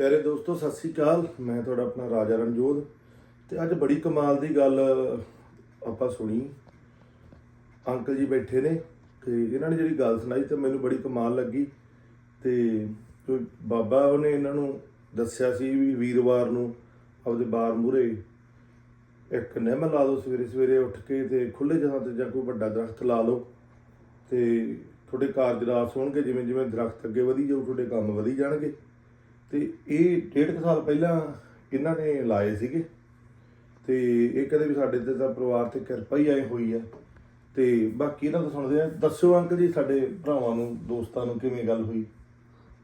ਪਿਆਰੇ ਦੋਸਤੋ, ਸਤਿ ਸ੍ਰੀ ਅਕਾਲ। ਮੈਂ ਤੁਹਾਡਾ ਆਪਣਾ ਰਾਜਾ ਰਣਜੋਤ ਤੇ ਅੱਜ ਬੜੀ ਕਮਾਲ ਦੀ ਗੱਲ ਆਪਾਂ ਸੁਣੀ। ਅੰਕਲ ਜੀ ਬੈਠੇ ਨੇ ਤੇ ਇਹਨਾਂ ਨੇ ਜਿਹੜੀ ਗੱਲ ਸੁਣਾਈ ਤੇ ਮੈਨੂੰ ਬੜੀ ਕਮਾਲ ਲੱਗੀ ਤੇ ਕੋਈ ਬਾਬਾ ਉਹਨੇ ਇਹਨਾਂ ਨੂੰ ਦੱਸਿਆ ਸੀ ਵੀ ਵੀਰਵਾਰ ਨੂੰ ਆਪਦੇ ਬਾਰ ਮੂਰੇ ਇੱਕ ਨਿੰਮ ਲਾ ਦਿਓ ਸਵੇਰੇ ਸਵੇਰੇ ਉੱਠ ਕੇ ਤੇ ਖੁੱਲੇ ਜਗ੍ਹਾ ਤੇ ਜਾਂ ਕੋਈ ਵੱਡਾ ਦਰਖਤ ਲਾ ਲਓ ਤੇ ਤੁਹਾਡੇ ਕਾਰਜ ਰਾਸ ਹੋਣਗੇ ਜਿਵੇਂ ਜਿਵੇਂ ਦਰਖਤ ਅੱਗੇ ਵਧੀ ਜਾਊ, ਤੁਹਾਡੇ ਕੰਮ ਵਧੀ ਜਾਣਗੇ। ਤੇ ਇਹ ਡੇਢ ਕੁ ਸਾਲ ਪਹਿਲਾਂ ਇਹਨਾਂ ਨੇ ਲਾਏ ਸੀਗੇ। ਤੇ ਇਹ ਕਦੇ ਵੀ ਸਾਡੇ ਤੇ ਤਾਂ ਪਰਿਵਾਰ ਤੇ ਕਿਰਪਾ ਹੀ ਆਈ ਹੋਈ ਆ। ਤੇ ਬਾਕੀ ਇਹਨਾਂ ਤੋਂ ਸੁਣਦੇ ਆ ਦੱਸਿਓ ਅੰਕਲ ਜੀ ਸਾਡੇ ਭਰਾਵਾਂ ਨੂੰ ਦੋਸਤਾਂ ਨੂੰ ਕਿਵੇਂ ਗੱਲ ਹੋਈ?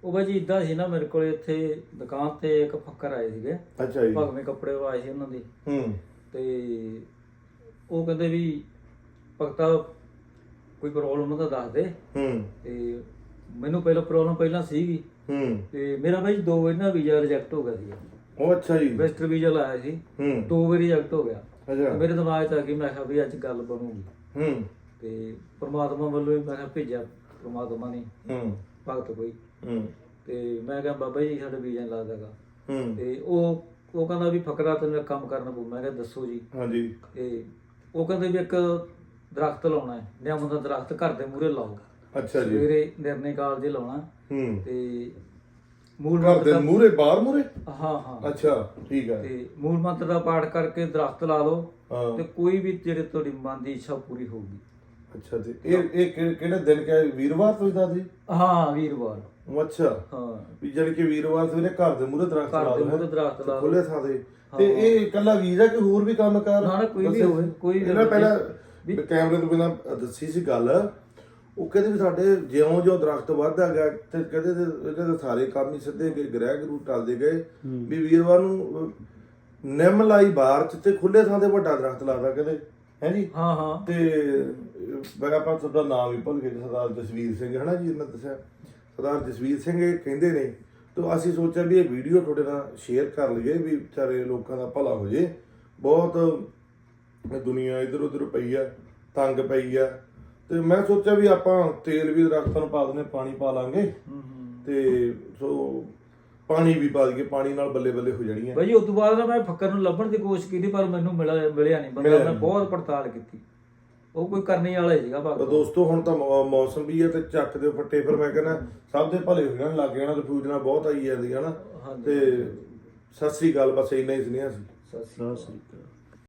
ਉਹ ਬਾਈ ਜੀ ਇਦਾਂ ਸੀ ਨਾ ਮੇਰੇ ਕੋਲ ਇੱਥੇ ਦੁਕਾਨ ਤੇ ਇੱਕ ਫੱਕਰ ਆਏ ਸੀਗੇ। ਅੱਛਾ ਜੀ। ਭਗਵੇਂ ਕੱਪੜੇ ਵਾਏ ਸੀ ਉਹਨਾਂ ਦੇ। ਹੂੰ। ਤੇ ਉਹ ਕਹਿੰਦੇ ਵੀ ਭਗਤਾ ਕੋਈ ਪ੍ਰੋਬਲਮ ਉਹਦਾ ਦੱਸ ਦੇ। ਹੂੰ। ਤੇ ਮੈਨੂੰ ਪਹਿਲਾਂ ਪ੍ਰੋਬਲਮ ਪਹਿਲਾਂ ਸੀਗੀ। ਹੂੰ। ਤੇ ਮੇਰਾ ਬਾਈ ਦੋ ਵਾਰੀ ਨਾ ਵੀਜ਼ਾ ਰਿਜੈਕਟ ਹੋ ਗਿਆ ਸੀ ਉਹ ਅੱਛਾ ਜੀ। ਵੈਸਟਰ ਵੀਜ਼ਾ ਲਾਇਆ ਸੀ। ਹੂੰ। ਦੋ ਵਾਰੀ ਰਿਜੈਕਟ ਹੋ ਗਿਆ। ਅੱਛਾ। ਮੇਰੇ ਦਿਮਾਗ 'ਚ ਆ ਗਈ ਮੈਂ ਕਿਹਾ ਵੀ ਅੱਜ ਗੱਲ ਬਣੂਗੀ। ਹੂੰ। ਤੇ ਪ੍ਰਮਾਤਮਾ ਵੱਲੋਂ ਹੀ ਮੈਂ ਕਿਹਾ ਭੇਜਿਆ ਪ੍ਰਮਾਤਮਾ ਨੇ। ਹੂੰ। ਭਗਤ ਕੋਈ। ਹੂੰ। ਤੇ ਮੈਂ ਕਿਹਾ ਬਾਬਾ ਜੀ ਸਾਡੇ ਵੀਜ਼ਾ ਨਹੀਂ ਲੱਗਦਾਗਾ ਹੂੰ। ਤੇ ਉਹ ਉਹ ਕਹਿੰਦਾ ਵੀ ਫਕਰਾ ਤੈਨੂੰ ਇੱਕ ਕੰਮ ਕਰਨਾ ਪਊ। ਮੈਂ ਕਿਹਾ ਦੱਸੋ ਜੀ। ਹਾਂਜੀ। ਤੇ ਉਹ ਕਹਿੰਦੇ ਵੀ ਇੱਕ ਦਰਖਤ ਲਾਉਣਾ ਹੈ। ਨਿੰਮ ਦਾ ਦਰਖਤ ਘਰ ਦੇ ਮੂਹਰੇ ਲਾਓ। ਅੱਛਾ ਜੀ। ਸਵੇਰੇ ਨਿਰਣੇ ਕਾਲ ਜੇ ਲਾਉਣਾ ਹੂੰ। ਤੇ ਮੂਲ ਘਰ ਮੰਤਰ ਦੇ ਦਾ ਮੂਹਰੇ ਬਾਹਰ ਮੂਹਰੇ? ਹਾਂ ਹਾਂ। ਅੱਛਾ ਠੀਕ ਹੈ ਤੇ ਮੂਲ ਮੰਤਰ ਦਾ ਪਾਠ ਕਰਕੇ ਦਰਖਤ ਲਾ ਲਓ ਹਾਂ। ਤੇ ਕੋਈ ਵੀ ਜਿਹੜੇ ਤੁਹਾਡੀ ਮਨ ਦੀ ਇੱਛਾ ਪੂਰੀ ਹੋਊਗੀ। ਅੱਛਾ ਤੇ ਇਹ ਇਹ ਕਿਹੜੇ ਦਿਨ ਕਿ ਵੀਰਵਾਰ ਤੋਂ ਦੱਸ ਜੀ ਹਾਂ ਵੀਰਵਾਰ। ਉਹ ਅੱਛਾ। ਹਾਂ। ਵੀ ਜਾਣੀ ਕਿ ਵੀਰਵਾਰ ਸਵੇਰੇ ਘਰ ਦੇ ਮੂਹਰੇ ਦਰਖਤ ਘਰ ਲਾ ਦੇ ਦੋ ਮੂਹਰੇ ਦਰਖਤ ਲਾ ਲਓ। ਖੁੱਲੇ ਥਾਂ ਤੇ। ਤੇ ਇਹ ਇਕੱਲਾ ਵੀਜ਼ਾ ਕਿ ਹੋਰ ਵੀ ਕੰਮ ਕਰ? ਨਾ, ਨਾ, ਕੋਈ ਵੀ? ਹੋਵੇ, ਕੋਈ ਵੀ ਇਹਨਾਂ ਹੋਵੇ। ਪਹਿਲਾਂ ਵੀ- ਕੈਮਰੇ ਤੋਂ ਬਿਨਾਂ ਦੱਸੀ ਸੀ ਗੱਲ। ਉਹ ਕਹਿੰਦੇ ਵੀ ਸਾਡੇ ਜਿਉਂ ਜਿਉਂ ਦਰਖਤ ਵੱਧਦਾ ਗਿਆ ਤੇ ਕਹਿੰਦੇ ਤੇ ਸਾਰੇ ਕੰਮ ਹੀ ਸਿੱਧੇ ਗਏ ਗ੍ਰਹਿ ਗਰੂ ਟਲਦੇ ਗਏ। ਵੀ ਵੀਰਵਾਰ ਨੂੰ ਅਹ, ਨਿੰਮ ਲਾਈ ਬਾਹਰ ਚ ਤੇ ਖੁੱਲੇ ਥਾਂ ਤੇ ਵੱਡਾ ਦਰਖਤ ਲਾਦਾ ਕਹਿੰਦੇ ਹੈ ਜੀ? ਹਾਂ ਹਾਂ। ਤੇ ਮੈਂ ਆਪਾਂ ਤੁਹਾਡਾ ਨਾਮ ਵੀ ਭੁੱਲ ਗਏ ਸਰਦਾਰ ਜਸਵੀਰ ਸਿੰਘ ਹਨਾ ਜੀ ਇਹਨਾਂ ਦੱਸਿਆ। ਸਰਦਾਰ ਜਸਵੀਰ ਸਿੰਘ ਇਹ ਕਹਿੰਦੇ ਨੇ ਤਾਂ ਅਸੀਂ ਸੋਚਿਆ ਵੀ ਇਹ ਵੀਡੀਓ ਤੁਹਾਡੇ ਨਾਲ ਸ਼ੇਅਰ ਕਰ ਲਈਏ ਵੀ ਵਿਚਾਰੇ ਲੋਕਾਂ ਦਾ ਭਲਾ ਹੋ ਜੇ। ਬਹੁਤ ਦੁਨੀਆ ਇਧਰ ਉਧਰ ਪਈ ਆ ਤੰਗ ਪਈ ਆ। ਤੇ ਮੈਂ ਸੋਚਿਆ ਵੀ ਆਪਾਂ ਤੇਲ ਵੀ ਦਰਖਤਾਂ ਨੂੰ ਪਾ ਦਨੇ ਪਾਣੀ ਪਾ ਲਾਂਗੇ। ਹੂੰ ਹੂੰ। ਤੇ ਸੋ ਪਾਣੀ ਵੀ ਪਾ ਦਈਏ ਪਾਣੀ ਨਾਲ ਬੱਲੇ ਬੱਲੇ ਹੋ ਜਾਣੀਆਂ ਬਾਈ ਉਸ ਤੋਂ ਬਾਅਦ ਨਾ ਮੈਂ ਫੱਕਰ ਨੂੰ ਲੱਭਣ ਦੀ ਕੋਸ਼ਿਸ਼ ਕੀਤੀ ਪਰ ਮੈਨੂੰ ਮਿਲਿਆ ਮਿਲਿਆ ਨਹੀਂ। ਬੰਦਾ ਮੈਂ। ਬਹੁਤ ਪੜਤਾਲ ਕੀਤੀ। ਉਹ ਕੋਈ ਕਰਨੇ ਵਾਲਾ ਹੀ ਸੀਗਾ ਤਾਂ ਭਗਤ ਦੋਸਤੋ ਹੁਣ ਤਾਂ ਮੌਸਮ ਵੀ ਹੈ ਤੇ ਚੱਕ ਦੇ ਫੱਟੇ ਫਿਰ ਮੈਂ ਕਹਿੰਦਾ ਸਭ ਦੇ ਭਲੇ ਹੋ ਜਾਣ ਲੱਗ ਜਾਣਾ ਰਿਫਿਊਜਨਾਂ ਬਹੁਤ ਆਈ ਜਾਂਦੀ ਹੈ ਨਾ। ਤੇ ਸਤਿ ਸ੍ਰੀ ਅਕਾਲ ਬਸ ਇੰਨਾ ਹੀ ਸੁਨੇਹਾ ਸੀ। ਸਤਿ ਸ਼੍ਰੀ ਅਕਾਲ।